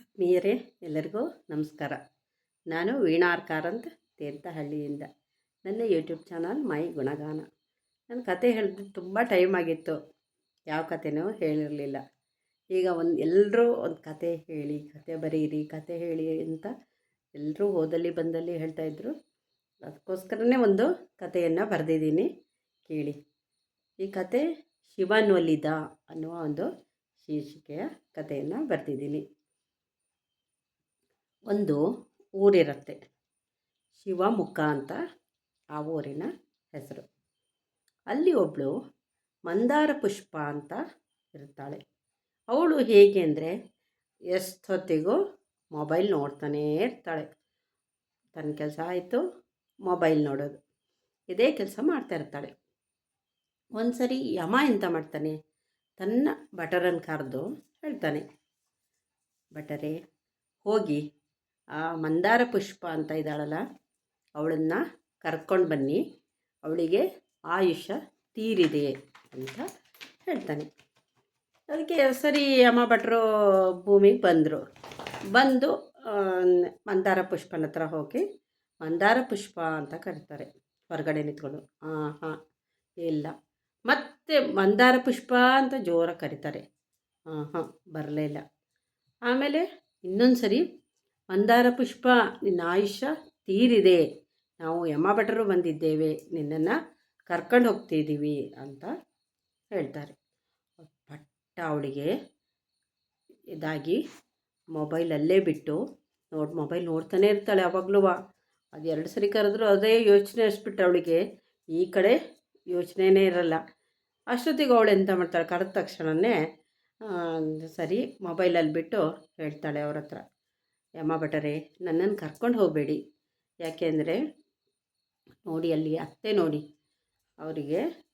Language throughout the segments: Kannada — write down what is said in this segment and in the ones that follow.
ಆತ್ಮೀಯರೇ ಎಲ್ಲರಿಗೂ ನಮಸ್ಕಾರ. ನಾನು ವೀಣಾರ್ ಅಂತ ತೀರ್ಥಹಳ್ಳಿಯಿಂದ ನನ್ನ ಯೂಟ್ಯೂಬ್ ಚಾನಲ್ ಮೈ ಗುಣಗಾನ. ನನ್ನ ಕತೆ ಹೇಳಿದ್ರೆ ತುಂಬ ಟೈಮ್ ಆಗಿತ್ತು. ಯಾವ ಕಥೆನೂ ಹೇಳಿರಲಿಲ್ಲ. ಈಗ ಒಂದು ಎಲ್ಲರೂ ಒಂದು ಕತೆ ಹೇಳಿ, ಕತೆ ಬರೀರಿ, ಕತೆ ಹೇಳಿ ಅಂತ ಎಲ್ಲರೂ ಓದಲ್ಲಿ ಬಂದಲ್ಲಿ ಹೇಳ್ತಾಯಿದ್ರು ಅದಕ್ಕೋಸ್ಕರನೇ ಒಂದು ಕಥೆಯನ್ನು ಬರೆದಿದ್ದೀನಿ. ಕೇಳಿ. ಈ ಕತೆ ಶಿವನೊಲಿದ ಅನ್ನುವ ಒಂದು ಶೀರ್ಷಿಕೆಯ ಕಥೆಯನ್ನು ಬರೆದಿದ್ದೀನಿ. ಒಂದು ಊರಿರುತ್ತೆ. ಶಿವಮುಖ ಅಂತ ಆ ಊರಿನ ಹೆಸರು. ಅಲ್ಲಿ ಒಬ್ಬಳು ಮಂದಾರ ಪುಷ್ಪ ಅಂತ ಇರ್ತಾಳೆ. ಅವಳು ಹೇಗೆ ಅಂದರೆ ಎಷ್ಟೊತ್ತಿಗೂ ಮೊಬೈಲ್ ನೋಡ್ತಾನೇ ಇರ್ತಾಳೆ. ತನ್ನ ಕೆಲಸ ಆಯಿತು, ಮೊಬೈಲ್ ನೋಡೋದು. ಇದೇ ಕೆಲಸ ಮಾಡ್ತಾ ಇರ್ತಾಳೆ. ಒಂದು ಸರಿ ಯಮ ಎಂತ ಮಾಡ್ತಾನೆ? ತನ್ನ ಭಟರನ್ನು ಕರೆದು ಹೇಳ್ತಾನೆ. ಭಟರೇ ಹೋಗಿ ಆ ಮಂದಾರ ಪುಷ್ಪ ಅಂತ ಇದ್ದಾಳಲ್ಲ, ಅವಳನ್ನು ಕರ್ಕೊಂಡು ಬನ್ನಿ. ಅವಳಿಗೆ ಆಯುಷ್ಯ ತೀರಿದೆ ಅಂತ ಹೇಳ್ತಾನೆ. ಅದಕ್ಕೆ ಸರಿ ಅಮ್ಮ ಭಟ್ರು ಭೂಮಿಗೆ ಬಂದರು. ಬಂದು ಮಂದಾರ ಪುಷ್ಪನ ಹತ್ರ ಹೋಗಿ ಮಂದಾರ ಪುಷ್ಪ ಅಂತ ಕರೀತಾರೆ. ಹೊರಗಡೆ ನಿಂತ್ಕೊಂಡು ಹಾಂ ಹಾಂ, ಇಲ್ಲ. ಮತ್ತೆ ಮಂದಾರ ಪುಷ್ಪ ಅಂತ ಜೋರಾಗಿ ಕರೀತಾರೆ. ಹಾಂ ಹಾಂ, ಬರಲೇ ಇಲ್ಲ. ಆಮೇಲೆ ಇನ್ನೊಂದು ಸರಿ ಮಂದಾರ ಪುಷ್ಪ, ನಿನ್ನ ಆಯುಷ್ಯ ತೀರಿದೆ. ನಾವು ಯಮ ಭಟರು ಬಂದಿದ್ದೇವೆ. ನಿನ್ನನ್ನು ಕರ್ಕೊಂಡು ಹೋಗ್ತಿದ್ದೀವಿ ಅಂತ ಹೇಳ್ತಾರೆ. ಪಟ್ಟ ಅವಳಿಗೆ ಇದಾಗಿ ಮೊಬೈಲಲ್ಲೇ ಬಿಟ್ಟು ನೋಡಿ, ಮೊಬೈಲ್ ನೋಡ್ತಾನೆ ಇರ್ತಾಳೆ ಯಾವಾಗಲೂ. ಅದು ಎರಡು ಸರಿ ಕರೆದ್ರು ಅದೇ ಯೋಚನೆ ಅಷ್ಟ್ಬಿಟ್ಟು ಅವಳಿಗೆ. ಈ ಕಡೆ ಯೋಚನೆನೇ ಇರಲ್ಲ. ಅಷ್ಟೊತ್ತಿಗೆ ಅವಳು ಎಂತ ಮಾಡ್ತಾಳೆ? ಕರೆದ ತಕ್ಷಣವೇ ಸರಿ, ಮೊಬೈಲಲ್ಲಿ ಬಿಟ್ಟು ಹೇಳ್ತಾಳೆ ಅವ್ರ ಹತ್ರ. ಯಮ್ಮ ಭಟರೇ ನನ್ನನ್ನು ಕರ್ಕೊಂಡು ಹೋಗಬೇಡಿ. ಯಾಕೆಂದರೆ, ನೋಡಿ ಅಲ್ಲಿ ಅತ್ತೆ ನೋಡಿ, ಅವರಿಗೆ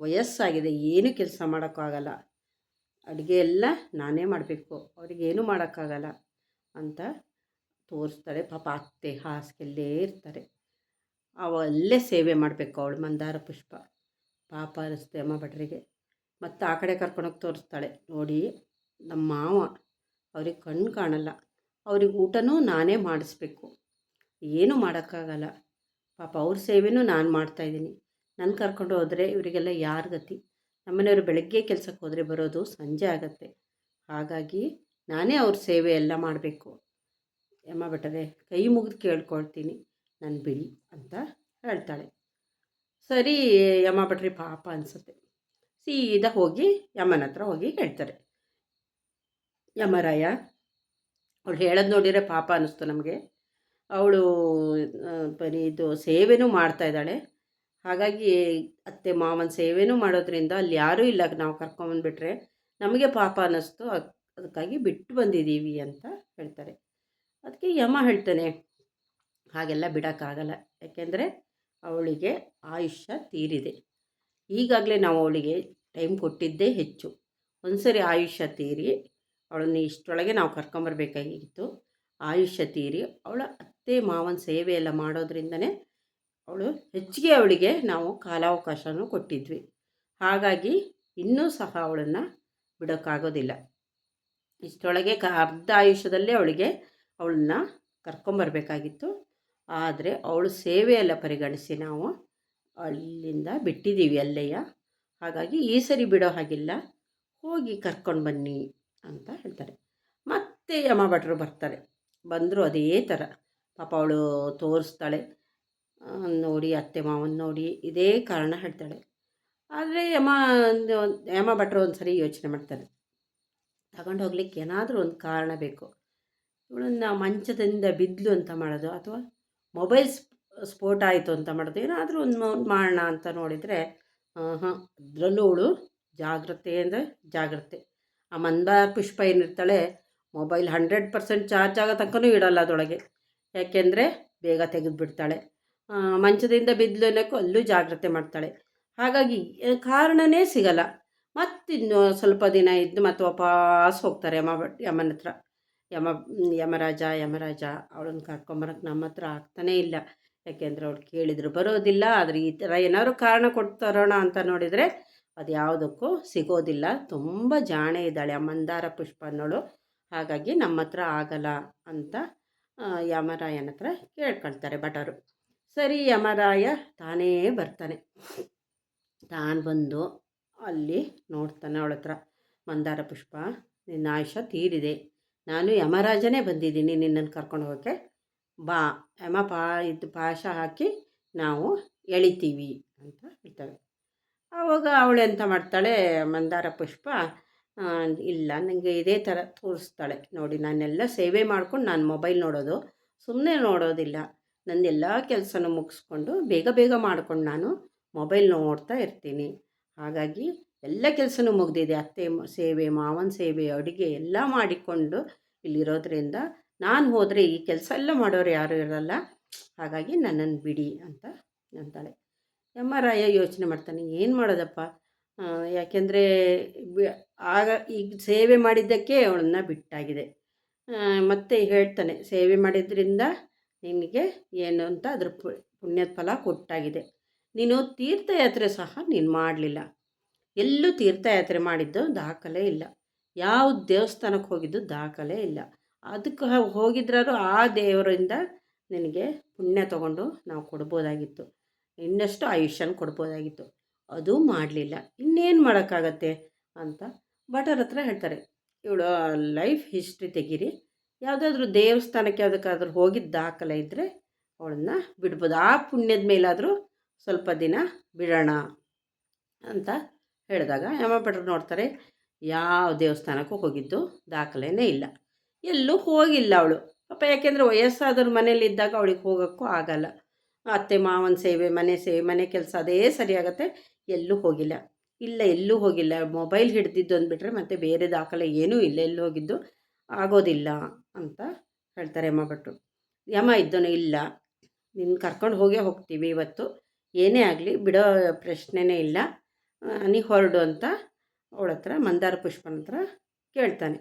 ವಯಸ್ಸಾಗಿದೆ, ಏನು ಕೆಲಸ ಮಾಡೋಕ್ಕಾಗಲ್ಲ. ಅಡುಗೆ ಎಲ್ಲ ನಾನೇ ಮಾಡಬೇಕು, ಅವ್ರಿಗೇನು ಮಾಡೋಕ್ಕಾಗಲ್ಲ ಅಂತ ತೋರಿಸ್ತಾಳೆ. ಪಾಪ ಅತ್ತೆ ಹಾಸಿಗೆಲ್ಲೇ ಇರ್ತಾರೆ. ಅವಲ್ಲೇ ಸೇವೆ ಮಾಡಬೇಕು ಅವಳು, ಮಂದಾರ ಪುಷ್ಪ. ಪಾಪ ಅನ್ನಿಸ್ತೆ ಅಮ್ಮ ಭಟ್ರಿಗೆ. ಮತ್ತು ಆ ಕಡೆ ಕರ್ಕೊಂಡೋಗಿ ತೋರಿಸ್ತಾಳೆ. ನೋಡಿ, ನಮ್ಮ ಮಾವ, ಅವ್ರಿಗೆ ಕಣ್ಣು ಕಾಣಲ್ಲ. ಅವ್ರಿಗೆ ಊಟನೂ ನಾನೇ ಮಾಡಿಸ್ಬೇಕು. ಏನೂ ಮಾಡೋಕ್ಕಾಗಲ್ಲ. ಪಾಪ ಅವ್ರ ಸೇವೆನೂ ನಾನು ಮಾಡ್ತಾಯಿದ್ದೀನಿ ನನ್ನ ಕರ್ಕೊಂಡು ಹೋದರೆ ಇವರಿಗೆಲ್ಲ ಯಾರ ಗತಿ? ನಮ್ಮನೆಯವರು ಬೆಳಗ್ಗೆ ಕೆಲಸಕ್ಕೆ ಹೋದರೆ ಬರೋದು ಸಂಜೆ ಆಗುತ್ತೆ. ಹಾಗಾಗಿ ನಾನೇ ಅವ್ರ ಸೇವೆ ಎಲ್ಲ ಮಾಡಬೇಕು. ಯಮ್ಮ ಬಿಟ್ಟರೆ ಕೈ ಮುಗಿದು ಕೇಳ್ಕೊಳ್ತೀನಿ. ನನ್ನ ಬಿಡಿ ಅಂತ ಹೇಳ್ತಾಳೆ. ಸರಿ ಯಮ ಭಟ್ರಿ, ಪಾಪ ಅನಿಸುತ್ತೆ. ಸೀದಾ ಹೋಗಿ ಯಮನ ಹತ್ರ ಹೋಗಿ ಹೇಳ್ತಾರೆ. ಯಮರಾಯ ಅವಳು ಹೇಳೋದು ನೋಡಿದರೆ ಪಾಪ ಅನ್ನಿಸ್ತು ನಮಗೆ. ಅವಳು ಇದು ಸೇವೆನೂ ಮಾಡ್ತಾಯಿದ್ದಾಳೆ ಹಾಗಾಗಿ ಅತ್ತೆ, ಮಾವನ ಸೇವೆನೂ ಮಾಡೋದ್ರಿಂದ ಅಲ್ಲಿ ಯಾರೂ ಇಲ್ಲ. ನಾವು ಕರ್ಕೊಂಬಂದುಬಿಟ್ರೆ ನಮಗೆ ಪಾಪ ಅನ್ನಿಸ್ತು. ಅದಕ್ಕಾಗಿ ಬಿಟ್ಟು ಬಂದಿದ್ದೀವಿ ಅಂತ ಹೇಳ್ತಾರೆ. ಅದಕ್ಕೆ ಯಮ ಹೇಳ್ತಾನೆ, ಹಾಗೆಲ್ಲ ಬಿಡೋಕ್ಕಾಗಲ್ಲ. ಯಾಕೆಂದರೆ ಅವಳಿಗೆ ಆಯುಷ್ಯ ತೀರಿದೆ. ಈಗಾಗಲೇ ನಾವು ಅವಳಿಗೆ ಟೈಮ್ ಕೊಟ್ಟಿದ್ದೇ ಹೆಚ್ಚು. ಒಂದು ಸರಿ ಆಯುಷ್ಯ ತೀರಿ ಅವಳನ್ನು ಇಷ್ಟರೊಳಗೆ ನಾವು ಕರ್ಕೊಂಬರ್ಬೇಕಾಗಿತ್ತು. ಆಯುಷ್ಯ ತೀರಿ, ಅವಳ ಅತ್ತೆ ಮಾವನ ಸೇವೆ ಎಲ್ಲ ಮಾಡೋದ್ರಿಂದನೇ ಅವಳು ಹೆಚ್ಚಿಗೆ ಅವಳಿಗೆ ನಾವು ಕಾಲಾವಕಾಶನೂ ಕೊಟ್ಟಿದ್ವಿ. ಹಾಗಾಗಿ ಇನ್ನೂ ಸಹ ಅವಳನ್ನು ಬಿಡೋಕ್ಕಾಗೋದಿಲ್ಲ. ಇಷ್ಟರೊಳಗೆ ಕ, ಅರ್ಧ ಆಯುಷ್ಯದಲ್ಲೇ ಅವಳಿಗೆ ಅವಳನ್ನ ಕರ್ಕೊಂಬರ್ಬೇಕಾಗಿತ್ತು. ಆದರೆ ಅವಳು ಸೇವೆ ಎಲ್ಲ ಪರಿಗಣಿಸಿ ನಾವು ಅಲ್ಲಿಂದ ಬಿಟ್ಟಿದ್ದೀವಿ ಅಲ್ಲಯ್ಯ ಹಾಗಾಗಿ ಈ ಸರಿ ಬಿಡೋ ಹಾಗಿಲ್ಲ. ಹೋಗಿ ಕರ್ಕೊಂಡು ಬನ್ನಿ. ಅಂತ ಹೇಳ್ತಾರೆ. ಮತ್ತೆ ಯಮ ಭಟ್ರು ಬರ್ತಾರೆ. ಬಂದರೂ ಅದೇ ಥರ. ಪಾಪ ಅವಳು ತೋರಿಸ್ತಾಳೆ. ನೋಡಿ ಅತ್ತೆ ಮಾವನ ನೋಡಿ ಇದೇ ಕಾರಣ ಹೇಳ್ತಾಳೆ. ಆದರೆ ಯಮ ಯಮ ಭಟ್ರು ಒಂದು ಸರಿ ಯೋಚನೆ ಮಾಡ್ತಾರೆ. ತಗೊಂಡು ಹೋಗ್ಲಿಕ್ಕೆ ಏನಾದರೂ ಒಂದು ಕಾರಣ ಬೇಕು. ಇವಳನ್ನ ಮಂಚದಿಂದ ಬಿದ್ದಲು ಅಂತ ಮಾಡೋದು ಅಥವಾ ಮೊಬೈಲ್ ಸ್ಫೋಟ ಆಯಿತು ಅಂತ ಮಾಡೋದು ಏನಾದರೂ ಒಂದು ಮಾಡೋಣ ಅಂತ ನೋಡಿದರೆ ಹಾಂ ಅದರಲ್ಲೂ ಅವಳು ಜಾಗ್ರತೆ ಅಂದರೆ ಜಾಗ್ರತೆ. ಆ ಮಂದಾರ ಪುಷ್ಪ ಏನಿರ್ತಾಳೆ ಮೊಬೈಲ್ ಹಂಡ್ರೆಡ್ ಪರ್ಸೆಂಟ್ ಚಾರ್ಜ್ ಆಗೋ ತನಕನೂ ಇಡಲ್ಲ ಅದೊಳಗೆ ಯಾಕೆಂದರೆ ಬೇಗ ತೆಗೆದುಬಿಡ್ತಾಳೆ. ಮಂಚದಿಂದ ಬಿದ್ದಲು ಅನ್ನೋಕ್ಕೂ ಅಲ್ಲೂ ಜಾಗ್ರತೆ ಮಾಡ್ತಾಳೆ. ಹಾಗಾಗಿ ಕಾರಣನೇ ಸಿಗಲ್ಲ. ಮತ್ತಿನ್ನು ಸ್ವಲ್ಪ ದಿನ ಇದ್ದು ಮತ್ತು ವಾಪಸ್ ಹೋಗ್ತಾರೆ ಯಮ, ಯಮನ ಹತ್ರ. ಯಮ, ಯಮರಾಜ ಯಮರಾಜ, ಅವಳನ್ನು ಕರ್ಕೊಂಬರಕ್ಕೆ ನಮ್ಮ ಹತ್ರ ಆಗ್ತಾನೇ ಇಲ್ಲ. ಯಾಕೆಂದರೆ ಅವ್ಳು ಕೇಳಿದ್ರು ಬರೋದಿಲ್ಲ, ಆದರೆ ಈ ಥರ ಏನಾದ್ರು ಕಾರಣ ಕೊಡ್ತಾರೋಣ ಅಂತ ನೋಡಿದರೆ ಅದು ಯಾವುದಕ್ಕೂ ಸಿಗೋದಿಲ್ಲ. ತುಂಬ ಜಾಣೆ ಇದ್ದಾಳೆ ಆ ಮಂದಾರ ಪುಷ್ಪ ಅನ್ನೋಳು ಹಾಗಾಗಿ ನಮ್ಮ ಹತ್ರ ಆಗಲ್ಲ ಅಂತ ಯಮರಾಯನ ಹತ್ರ ಕೇಳ್ಕೊಳ್ತಾರೆ ಭಟರು. ಸರಿ ಯಮರಾಯ, ತಾನೇ ಬರ್ತಾನೆ. ತಾನು ಬಂದು ಅಲ್ಲಿ ನೋಡ್ತಾನೆ ಅವಳ ಹತ್ರ. ಮಂದಾರ ಪುಷ್ಪ, ನಿನ್ನ ಆಯುಷ ತೀರಿದೆ. ನಾನು ಯಮರಾಜನೇ ಬಂದಿದ್ದೀನಿ ನಿನ್ನನ್ನು ಕರ್ಕೊಂಡು ಹೋಗೋಕ್ಕೆ. ಬಾ, ಯಮ ಪಾ, ಇದು ಪಾಶ ಹಾಕಿ ನಾವು ಎಳಿತೀವಿ ಅಂತ ಹೇಳ್ತಾಳೆ ಆವಾಗ ಅವಳು ಎಂತ ಮಾಡ್ತಾಳೆ, ಮಂದಾರ ಪುಷ್ಪ ಇಲ್ಲ ನನಗೆ ಇದೇ ಥರ ತೋರಿಸ್ತಾಳೆ. ನೋಡಿ, ನಾನೆಲ್ಲ ಸೇವೆ ಮಾಡ್ಕೊಂಡು ನಾನು ಮೊಬೈಲ್ ನೋಡೋದು ಸುಮ್ಮನೆ ನೋಡೋದಿಲ್ಲ. ನನ್ನೆಲ್ಲ ಕೆಲಸನೂ ಮುಗಿಸ್ಕೊಂಡು ಬೇಗ ಬೇಗ ಮಾಡ್ಕೊಂಡು ನಾನು ಮೊಬೈಲ್ ನೋಡ್ತಾ ಇರ್ತೀನಿ. ಹಾಗಾಗಿ ಎಲ್ಲ ಕೆಲಸನೂ ಮುಗಿದಿದೆ. ಅತ್ತೆ ಸೇವೆ, ಮಾವನ ಸೇವೆ, ಅಡುಗೆ ಎಲ್ಲ ಮಾಡಿಕೊಂಡು ಇಲ್ಲಿರೋದ್ರಿಂದ ನಾನು ಹೋದರೆ ಈ ಕೆಲಸ ಎಲ್ಲ ಮಾಡೋರು ಯಾರೂ ಇರಲ್ಲ. ಹಾಗಾಗಿ ನನ್ನನ್ನು ಬಿಡಿ ಅಂತ ಅಂತಾಳೆ. ಯಮರಾಯ ಯೋಚನೆ ಮಾಡ್ತಾನೆ, ಏನು ಮಾಡೋದಪ್ಪ? ಯಾಕೆಂದರೆ ಆಗ ಈಗ ಸೇವೆ ಮಾಡಿದ್ದಕ್ಕೆ ಅವಳನ್ನ ಬಿಟ್ಟಾಗಿದೆ. ಮತ್ತೆ ಹೇಳ್ತಾನೆ, ಸೇವೆ ಮಾಡಿದ್ರಿಂದ ನಿನಗೆ ಏನು ಅಂತ ಅದ್ರ ಪುಣ್ಯದ ಫಲ ಕೊಟ್ಟಾಗಿದೆ. ನೀನು ತೀರ್ಥಯಾತ್ರೆ ಸಹ ನೀನು ಮಾಡಲಿಲ್ಲ. ಎಲ್ಲೂ ತೀರ್ಥಯಾತ್ರೆ ಮಾಡಿದ್ದು ದಾಖಲೆ ಇಲ್ಲ. ಯಾವ ದೇವಸ್ಥಾನಕ್ಕೆ ಹೋಗಿದ್ದು ದಾಖಲೆ ಇಲ್ಲ. ಅದಕ್ಕೆ ಹೋಗಿದ್ರೂ ಆ ದೇವರಿಂದ ನಿನಗೆ ಪುಣ್ಯ ತಗೊಂಡು ನಾವು ಕೊಡ್ಬೋದಾಗಿತ್ತು. ಇನ್ನಷ್ಟು ಆಯುಷ್ಯನ ಕೊಡ್ಬೋದಾಗಿತ್ತು. ಅದು ಮಾಡಲಿಲ್ಲ. ಇನ್ನೇನು ಮಾಡೋಕ್ಕಾಗತ್ತೆ ಅಂತ ಭಟರ ಹತ್ರ ಹೇಳ್ತಾರೆ. ಇವಳು ಲೈಫ್ ಹಿಸ್ಟ್ರಿ ತೆಗೀರಿ. ಯಾವುದಾದ್ರೂ ದೇವಸ್ಥಾನಕ್ಕೆ ಯಾವುದಕ್ಕಾದ್ರೂ ಹೋಗಿದ್ದ ದಾಖಲೆ ಇದ್ದರೆ ಅವಳನ್ನ ಬಿಡ್ಬೋದು. ಆ ಪುಣ್ಯದ ಮೇಲಾದರೂ ಸ್ವಲ್ಪ ದಿನ ಬಿಡೋಣ ಅಂತ ಹೇಳಿದಾಗ ಯಮಭಟ್ರು ನೋಡ್ತಾರೆ, ಯಾವ ದೇವಸ್ಥಾನಕ್ಕೂ ಹೋಗಿದ್ದು ದಾಖಲೆನೇ ಇಲ್ಲ. ಎಲ್ಲೂ ಹೋಗಿಲ್ಲ ಅವಳು. ಪಾಪ ಯಾಕೆಂದರೆ ವಯಸ್ಸಾದವ್ರ ಮನೇಲಿ ಇದ್ದಾಗ ಅವಳಿಗೆ ಹೋಗೋಕ್ಕೂ ಆಗಲ್ಲ. ಅತ್ತೆ ಮಾವನ ಸೇವೆ, ಮನೆ ಸೇವೆ, ಮನೆ ಕೆಲಸ ಅದೇ ಸರಿಯಾಗತ್ತೆ. ಎಲ್ಲೂ ಹೋಗಿಲ್ಲ. ಇಲ್ಲ, ಎಲ್ಲೂ ಹೋಗಿಲ್ಲ. ಮೊಬೈಲ್ ಹಿಡ್ದಿದ್ದು ಅಂದ್ಬಿಟ್ರೆ ಮತ್ತೆ ಬೇರೆ ದಾಖಲೆ ಏನೂ ಇಲ್ಲ. ಎಲ್ಲೂ ಹೋಗಿದ್ದು ಆಗೋದಿಲ್ಲ ಅಂತ ಹೇಳ್ತಾರೆ ಯಮ ಭಟ್ರು. ಯಮ ಇದ್ದನು ಇಲ್ಲ. ನಿನ್ನ ಕರ್ಕೊಂಡು ಹೋಗೇ ಹೋಗ್ತೀವಿ ಇವತ್ತು. ಏನೇ ಆಗಲಿ ಬಿಡೋ ಪ್ರಶ್ನೆನೇ ಇಲ್ಲ. ನೀ ಹೊರಡು ಅಂತ ಅವಳ ಹತ್ರ ಮಂದಾರ ಪುಷ್ಪನ ಹತ್ರ ಕೇಳ್ತಾನೆ.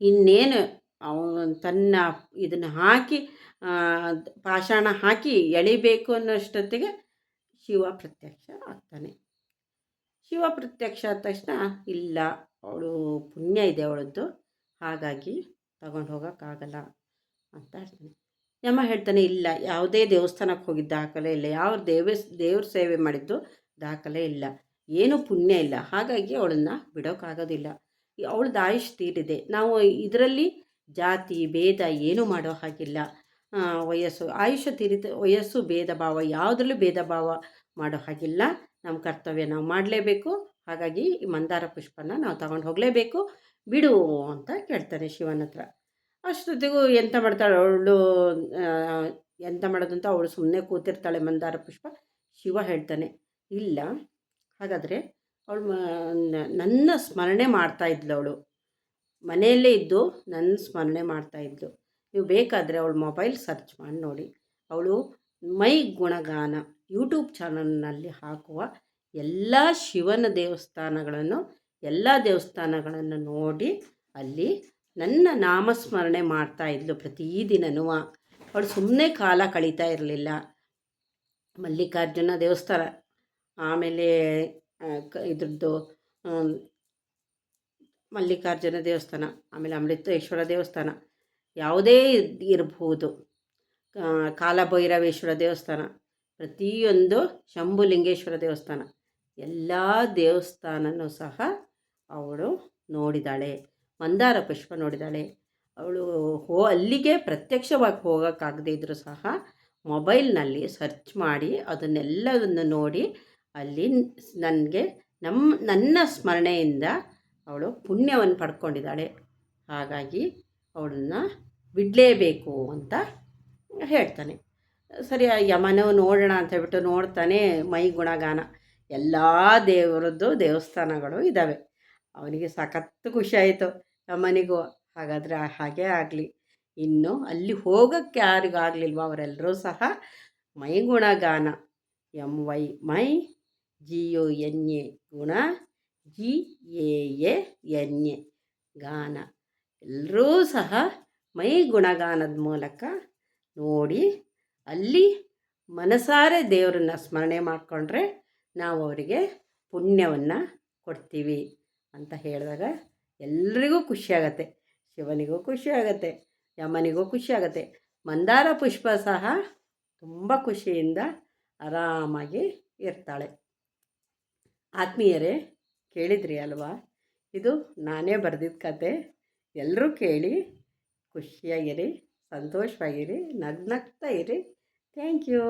ಇನ್ನೇನು ಅವನು ತನ್ನ ಇದನ್ನು ಹಾಕಿ ಪಾಷಾಣ ಹಾಕಿ ಎಳಿಬೇಕು ಅನ್ನೋಷ್ಟೊತ್ತಿಗೆ ಶಿವ ಪ್ರತ್ಯಕ್ಷ ಆಗ್ತಾನೆ. ಶಿವ ಪ್ರತ್ಯಕ್ಷ ಆದ ತಕ್ಷಣ ಇಲ್ಲ, ಅವಳು ಪುಣ್ಯ ಇದೆ ಅವಳದ್ದು, ಹಾಗಾಗಿ ತಗೊಂಡು ಹೋಗೋಕ್ಕಾಗಲ್ಲ ಅಂತ ಹೇಳ್ತಾನೆ. ಯಮ ಹೇಳ್ತಾನೆ, ಇಲ್ಲ, ಯಾವುದೇ ದೇವಸ್ಥಾನಕ್ಕೆ ಹೋಗಿದ್ದ ದಾಖಲೆ ಇಲ್ಲ ಯಾವ ದೇವ ದೇವ್ರ ಸೇವೆ ಮಾಡಿದ್ದು ದಾಖಲೆ ಇಲ್ಲ, ಏನೂ ಪುಣ್ಯ ಇಲ್ಲ, ಹಾಗಾಗಿ ಅವಳನ್ನು ಬಿಡೋಕ್ಕಾಗೋದಿಲ್ಲ ಅವಳದ್ದು ಆಯುಷ್ ತೀರಿದೆ. ನಾವು ಇದರಲ್ಲಿ ಜಾತಿ, ಭೇದ ಏನೂ ಮಾಡೋ ಹಾಗಿಲ್ಲ. ವಯಸ್ಸು, ಆಯುಷ್ಯ ತೀರಿತ, ವಯಸ್ಸು ಭೇದ ಭಾವ, ಯಾವುದರಲ್ಲೂ ಭೇದ ಭಾವ ಮಾಡೋ ಹಾಗಿಲ್ಲ. ನಮ್ಮ ಕರ್ತವ್ಯ ನಾವು ಮಾಡಲೇಬೇಕು. ಹಾಗಾಗಿ ಈ ಮಂದಾರ ಪುಷ್ಪನ ನಾವು ತಗೊಂಡು ಹೋಗಲೇಬೇಕು. ಬಿಡು ಅಂತ ಕೇಳ್ತಾರೆ ಶಿವನ ಹತ್ರ. ಅಷ್ಟೊತ್ತಿಗೂ ಎಂತ ಮಾಡ್ತಾಳೆ ಅವಳು? ಎಂತ ಮಾಡೋದು ಅಂತ ಅವಳು ಸುಮ್ಮನೆ ಕೂತಿರ್ತಾಳೆ ಮಂದಾರ ಪುಷ್ಪ. ಶಿವ ಹೇಳ್ತಾನೆ, ಇಲ್ಲ, ಹಾಗಾದರೆ ಅವಳು ನನ್ನ ಸ್ಮರಣೆ ಮಾಡ್ತಾ ಇದ್ಲು ಅವಳು. ಮನೆಯಲ್ಲೇ ಇದ್ದು ನನ್ನ ಸ್ಮರಣೆ ಮಾಡ್ತಾ ಇದ್ಲು. ನೀವು ಬೇಕಾದರೆ ಅವಳು ಮೊಬೈಲ್ ಸರ್ಚ್ ಮಾಡಿ ನೋಡಿ. ಅವಳು ಮೈ ಗುಣಗಾನ ಯೂಟ್ಯೂಬ್ ಚಾನಲ್ನಲ್ಲಿ ಹಾಕುವ ಎಲ್ಲ ಶಿವನ ದೇವಸ್ಥಾನಗಳನ್ನು, ಎಲ್ಲ ದೇವಸ್ಥಾನಗಳನ್ನು ನೋಡಿ ಅಲ್ಲಿ ನನ್ನ ನಾಮಸ್ಮರಣೆ ಮಾಡ್ತಾ ಇದ್ಲು ಪ್ರತಿದಿನನೂ. ಅವಳು ಸುಮ್ಮನೆ ಕಾಲ ಕಳೀತಾ ಇರಲಿಲ್ಲ. ಮಲ್ಲಿಕಾರ್ಜುನ ದೇವಸ್ಥಾನ, ಆಮೇಲೆ ಇದ್ರದ್ದು ಮಲ್ಲಿಕಾರ್ಜುನ ದೇವಸ್ಥಾನ, ಆಮೇಲೆ ಅಮೃತೇಶ್ವರ ದೇವಸ್ಥಾನ ಯಾವುದೇ ಇರಬಹುದು ಕಾಲಭೈರವೇಶ್ವರ ದೇವಸ್ಥಾನ, ಪ್ರತಿಯೊಂದು ಶಂಭುಲಿಂಗೇಶ್ವರ ದೇವಸ್ಥಾನ, ಎಲ್ಲ ದೇವಸ್ಥಾನನೂ ಸಹ ಅವಳು ನೋಡಿದಾಳೆ. ಮಂದಾರ ಪುಷ್ಪ ನೋಡಿದಾಳೆ. ಅವಳು ಹೋ, ಅಲ್ಲಿಗೆ ಪ್ರತ್ಯಕ್ಷವಾಗಿ ಹೋಗೋಕ್ಕಾಗದೇ ಇದ್ದರೂ ಸಹ ಮೊಬೈಲ್ನಲ್ಲಿ ಸರ್ಚ್ ಮಾಡಿ ಅದನ್ನೆಲ್ಲವನ್ನು ನೋಡಿ ಅಲ್ಲಿ ನನಗೆ ನಮ್ಮ, ನನ್ನ ಸ್ಮರಣೆಯಿಂದ ಅವಳು ಪುಣ್ಯವನ್ನು ಪಡ್ಕೊಂಡಿದ್ದಾಳೆ. ಹಾಗಾಗಿ ಅವಳನ್ನ ಬಿಡಲೇಬೇಕು ಅಂತ ಹೇಳ್ತಾನೆ. ಸರಿ ಯಮನವ ಯಮನೋ ನೋಡೋಣ ಅಂತ ಹೇಳ್ಬಿಟ್ಟು ನೋಡ್ತಾನೆ, ಮೈ ಗುಣಗಾನ. ಎಲ್ಲ ದೇವರದ್ದು ದೇವಸ್ಥಾನಗಳು ಇದ್ದಾವೆ ಅವನಿಗೆ ಸಖತ್ತು ಖುಷಿ ಆಯಿತು ಯಮನಿಗೂ. ಹಾಗಾದರೆ ಹಾಗೇ ಆಗಲಿ. ಇನ್ನು ಅಲ್ಲಿ ಹೋಗೋಕ್ಕೆ ಯಾರಿಗೂ ಆಗಲಿಲ್ವ? ಅವರೆಲ್ಲರೂ ಸಹ ಮೈ ಗುಣಗಾನ. ಎಂ ವೈ ಮೈ, ಜಿ ಯು ಎನ್ ಎ ಗುಣ, ಜಿ ಎ ಎನ್ ಎ ಗಾನ. ಎಲ್ಲರೂ ಸಹ ಮೈ ಗುಣಗಾನದ ಮೂಲಕ ನೋಡಿ ಅಲ್ಲಿ ಮನಸಾರೆ ದೇವರನ್ನ ಸ್ಮರಣೆ ಮಾಡಿಕೊಂಡ್ರೆ ನಾವು ಅವರಿಗೆ ಪುಣ್ಯವನ್ನು ಕೊಡ್ತೀವಿ ಅಂತ ಹೇಳಿದಾಗ ಎಲ್ರಿಗೂ ಖುಷಿಯಾಗತ್ತೆ. ಶಿವನಿಗೂ ಖುಷಿಯಾಗತ್ತೆ, ಯಮನಿಗೂ ಖುಷಿಯಾಗತ್ತೆ. ಮಂದಾರ ಪುಷ್ಪ ಸಹ ತುಂಬ ಖುಷಿಯಿಂದ ಆರಾಮಾಗಿ ಇರ್ತಾಳೆ. ಆತ್ಮೀಯರೇ, ಕೇಳಿದ್ರಿ ಅಲ್ವಾ? ಇದು ನಾನೇ ಬರೆದಿದ್ದ ಕತೆ. ಎಲ್ಲರೂ ಕೇಳಿ ಖುಷಿಯಾಗಿರಿ ಸಂತೋಷವಾಗಿರಿ ನಗ್ನಗ್ತಾ ಇರಿ. Thank you.